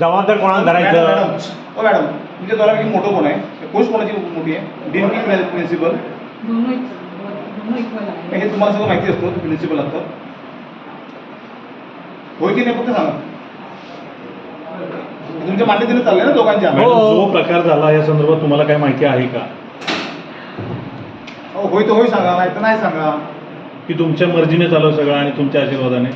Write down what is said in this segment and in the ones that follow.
जबाबदार कोणाला धरायचं? मॅडम ओ मॅडम तुमच्या द्वारापैकी मोठं कोण आहे? पोस्ट कोणाची मोठी आहे? डीन की प्रिन्सिपल? दोनों दोनों इक्वल आहे. हे तुम्हाला सगळं माहिती असतं प्रिन्सिपल असतं होय की नाही फक्त सांगा. तुमच्या मान्यतेने चाललंय ना दोघांच्या हो. जो प्रकार झाला या संदर्भात तुम्हाला काय माहिती आहे का? हो, होय तर होय सांगा नाही तर नाही सांगा. की तुमच्या मर्जीने चालू सगळं आणि तुमच्या आशीर्वादाने?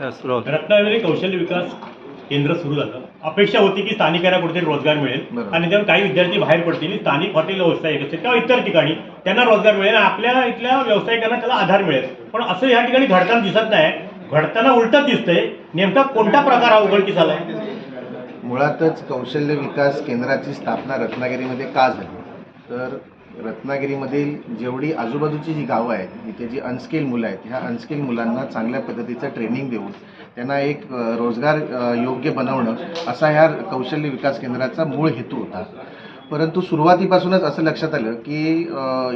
रत्नागिरी कौशल्य विकास केंद्र सुरू झालं. अपेक्षा होती की स्थानिकांना कुठेतरी रोजगार मिळेल. आणि त्यावर काही विद्यार्थी बाहेर पडतील स्थानिक हॉटेल व्यावसायिक असतील किंवा इतर ठिकाणी त्यांना रोजगार मिळेल आणि आपल्या इथल्या व्यावसायिकांना त्याला आधार मिळेल. पण असं या ठिकाणी घडताना दिसत नाही. घडताना उलटच दिसतंय नेमका कोणता प्रकार हा उघडकीस आलाय? मुळातच कौशल्य विकास केंद्राची स्थापना रत्नागिरीमध्ये का झाली? तर रत्नागिरीमधील जेवढी आजूबाजूची जी गावं आहेत इथे जी अनस्किल मुलं आहेत ह्या अनस्किल मुलांना चांगल्या पद्धतीचं ट्रेनिंग देऊन त्यांना एक रोजगार योग्य बनवणं असा ह्या कौशल्य विकास केंद्राचा मूळ हेतू होता. परंतु सुरुवातीपासूनच असं लक्षात आलं की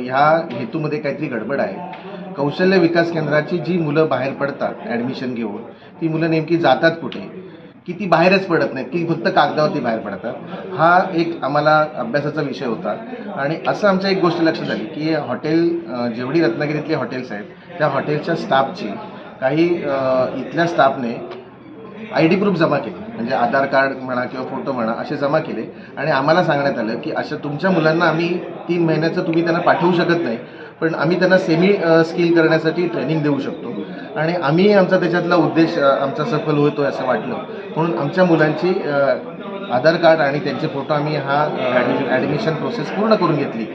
ह्या हेतूमध्ये काहीतरी गडबड आहे. कौशल्य विकास केंद्राची जी मुलं बाहेर पडतात ॲडमिशन घेऊन ती मुलं नेमकी जातात कुठे? की ती बाहेरच पडत नाहीत की फक्त कागदावरती बाहेर पडतात. हा एक आम्हाला अभ्यासाचा विषय होता. आणि असं आमच्या एक गोष्ट लक्षात आली की हॉटेल जेवढी रत्नागिरीतली हॉटेल्स आहेत त्या हॉटेलच्या स्टाफची काही इथल्या स्टाफने आय डी प्रूफ जमा केली. म्हणजे आधार कार्ड म्हणा किंवा फोटो म्हणा असे जमा केले. आणि आम्हाला सांगण्यात आलं की अशा तुमच्या मुलांना आम्ही तीन महिन्याचं तुम्ही त्यांना पाठवू शकत नाही. पण आम्ही त्यांना सेमी स्किल करण्यासाठी ट्रेनिंग देऊ शकतो. आणि आम्ही आमचा त्याच्यातला उद्देश आमचा सफल होतो असं वाटलं. म्हणून आमच्या मुलांची आधार कार्ड आणि त्यांचे फोटो आम्ही हा ॲडमिशन प्रोसेस पूर्ण करून घेतली.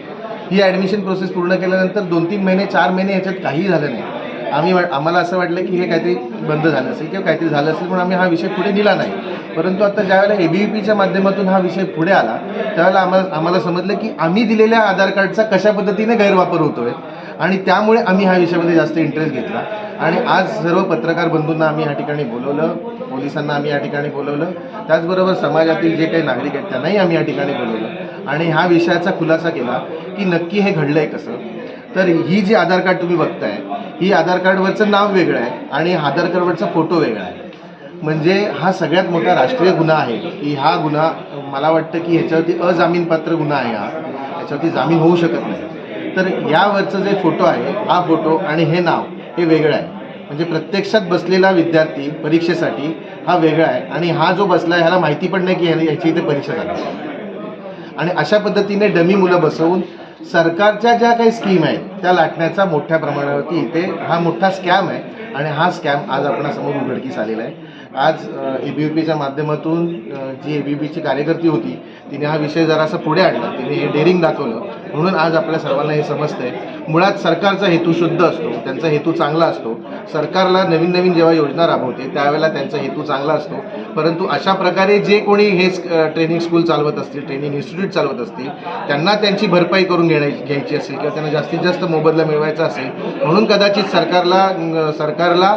ही ॲडमिशन प्रोसेस पूर्ण केल्यानंतर दोन तीन महिने चार महिने ह्याच्यात काही झालं नाही. आम्ही वा- आम्हाला असं वाटलं की हे काहीतरी बंद झालं असेल किंवा काहीतरी झालं असेल म्हणून आम्ही हा विषय पुढे दिला नाही. परंतु आता ज्यावेळेला ए बी पीच्या माध्यमातून हा विषय पुढे आला त्यावेळेला आम्हाला आम्हाला समजलं की आम्ही दिलेल्या आधार कार्डचा कशा पद्धतीने गैरवापर होतोय आणि त्यामुळे आम्ही ह्या विषयामध्ये जास्त इंटरेस्ट घेतला. आणि आज सर्व पत्रकार बंधूंना आम्ही ह्या ठिकाणी बोलवलं पोलिसांना आम्ही या ठिकाणी बोलवलं त्याचबरोबर समाजातील जे काही नागरिक आहेत त्यांनाही आम्ही या ठिकाणी बोलवलं. आणि ह्या विषयाचा खुलासा केला की नक्की हे घडलं आहे कसं? तर ही जी आधार कार्ड तुम्ही बघताय ही आधार कार्डवरचं नाव वेगळं आहे आणि आधार कार्डवरचा फोटो वेगळा आहे. म्हणजे हा सगळ्यात मोठा राष्ट्रीय गुन्हा आहे. की हा गुन्हा मला वाटतं की ह्याच्यावरती अजामीनपात्र गुन्हा आहे हा. ह्याच्यावरती जामीन होऊ शकत नाही. तर यावरचं जे फोटो आहे हा फोटो आणि हे नाव हे वेगळं आहे. म्हणजे प्रत्यक्षात बसलेला विद्यार्थी परीक्षेसाठी हा वेगळा आहे आणि हा जो बसला आहे ह्याला माहिती पण नाही की ह्याने ह्याची इथे परीक्षा झाली. आणि अशा पद्धतीने डमी मुलं बसवून सरकारच्या ज्या काही स्कीम आहेत त्या लाटण्याचा मोठ्या प्रमाणावरती इथे हा मोठा स्कॅम आहे आणि हा स्कॅम आज आपणासमोर उघडकीस आलेला आहे. आज ए बी व्ही पीच्या माध्यमातून जी ए बी व्ही पीची कार्यकर्ती होती तिने हा विषय जरासा पुढे आणला. तिने हे डेअरिंग दाखवलं. म्हणून आज आपल्या सर्वांना हे समजतंय. मुळात सरकारचा हेतू शुद्ध असतो त्यांचा हेतू चांगला असतो. सरकारला नवीन नवीन जेव्हा योजना राबवते त्यावेळेला त्यांचा हेतू चांगला असतो. परंतु अशा प्रकारे जे कोणी हे ट्रेनिंग स्कूल चालवत असतील ट्रेनिंग इन्स्टिट्यूट चालवत असतील त्यांना त्यांची भरपाई करून घेण्या घ्यायची असेल किंवा त्यांना जास्तीत जास्त मोबदला मिळवायचा असेल म्हणून कदाचित सरकारला सरकारला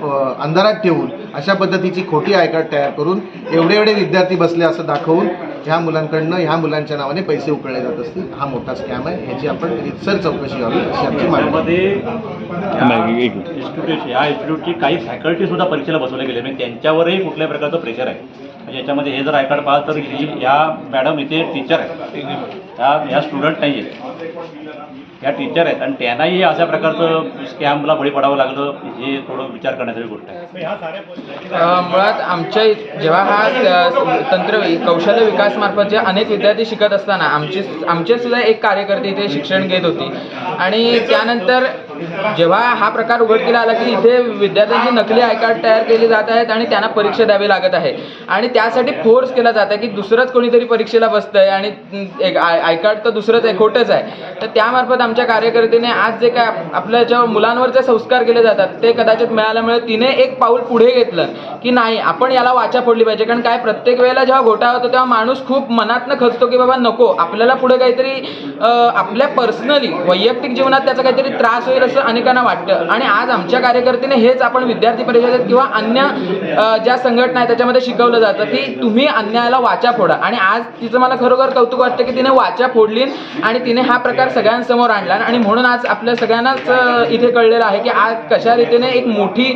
अंधारात ठेवून अशा पद्धतीची खोटी आयकार्ड तयार करून एवढे एवढे विद्यार्थी बसले असं दाखवून ह्या मुलांकडनं ह्या मुलांच्या नावाने पैसे उकळले जात असतील. हा मोठा स्कॅम आहे. ह्याची आपण रितसर चौकशी व्हावी अशी आमची मागणी इन्स्टिट्यूट या इन्स्टिट्यूटची काही फॅकल्टी सुद्धा परीक्षेला बसवले गेले. म्हणजे त्यांच्यावरही कुठल्याही प्रकारचं प्रेशर आहे. म्हणजे याच्यामध्ये हे जर आय कार्ड पाहाल तर ही या मॅडम इथे टीचर आहेत. ह्या ह्या स्टुडंट नाही आहेत. ह्या टीचर आहेत. आणि त्यांनाही अशा प्रकारचं स्कॅमला बळी पडावं लागलं हे थोडं विचार करण्याची गोष्ट आहे. मुळात आमच्या जेव्हा हा तंत्र कौशल्य विकास मार्फत जे अनेक विद्यार्थी शिकत असताना आमचे आमचे सुद्धा एक कार्यकर्ते इथे शिक्षण घेत होती. आणि त्यानंतर जेव्हा हा प्रकार उघडकीला आला की इथे विद्यार्थ्यांची नकली आय कार्ड तयार केली जात आहेत आणि त्यांना परीक्षा द्यावी लागत आहे. आणि त्यासाठी फोर्स केला जात आहे की दुसरंच कोणीतरी परीक्षेला बसतं आहे आणि एक आय आय कार्ड तर दुसरंच आहे खोटंच आहे. तर त्यामार्फत आमच्या कार्यकर्त्याने आज जे काय आपल्या ज्या मुलांवर जे संस्कार केले जातात ते कदाचित मिळाल्यामुळे तिने एक पाऊल पुढे घेतलं. की नाही? आपण याला वाचा फोडली पाहिजे. कारण काय? प्रत्येक वेळेला जेव्हा घोटाळा होतो तेव्हा माणूस खूप मनातनं खचतो की बाबा नको आपल्याला पुढे काहीतरी आपल्या पर्सनली वैयक्तिक जीवनात त्याचा काहीतरी त्रास होईल असं अनेकांना वाटतं. आणि आज आमच्या कार्यकर्त्याने हेच आपण विद्यार्थी परिषदेत किंवा अन्य ज्या संघटना आहेत त्याच्यामध्ये शिकवलं जातं की तुम्ही अन्यायाला वाचा फोडा. आणि आज तिचं मला खरोखर कौतुक वाटतं की तिने वाचा फोडली आणि तिने हा प्रकार सगळ्यांसमोर आणला. आणि म्हणून आज आपल्या सगळ्यांनाच इथे कळलेलं आहे की आज कशा रीतीने एक मोठी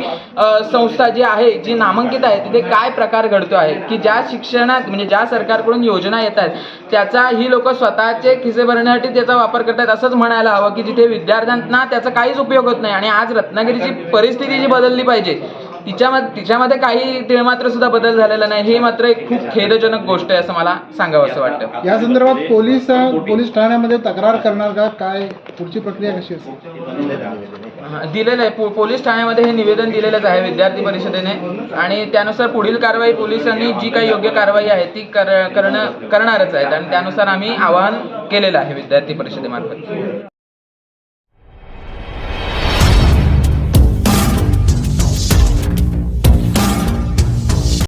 संस्था जी आहे जी नाम नामांकित आहे तिथे काय प्रकार घडतो आहे? की ज्या शिक्षणात म्हणजे ज्या सरकारकडून योजना येत आहेत त्याचा ही लोक स्वतःचे खिसे भरण्यासाठी त्याचा वापर करतात असंच म्हणायला हवं की जिथे विद्यार्थ्यांना त्याचा काहीच उपयोग होत नाही. आणि आज रत्नागिरीची परिस्थिती जी बदलली पाहिजे तिच्यामध्ये तिच्यामध्ये काही तिळमात्र सुद्धा बदल झालेला नाही. ही मात्र एक खूप खेदजनक गोष्ट आहे असं मला सांगावं असं वाटतं. या संदर्भात पोलीस पोलीस ठाण्यामध्ये तक्रार करणार का? काय? पुढची प्रक्रिया कशी असेल? दिलेलं आहे. पो- पोलीस ठाण्यामध्ये हे निवेदन दिलेलंच आहे विद्यार्थी परिषदेने. आणि त्यानुसार पुढील कारवाई पोलिसांनी जी काही योग्य कारवाई आहे ती कर करणं करणारच आहेत. आणि त्यानुसार आम्ही आवाहन केलेलं आहे विद्यार्थी परिषदेमार्फत.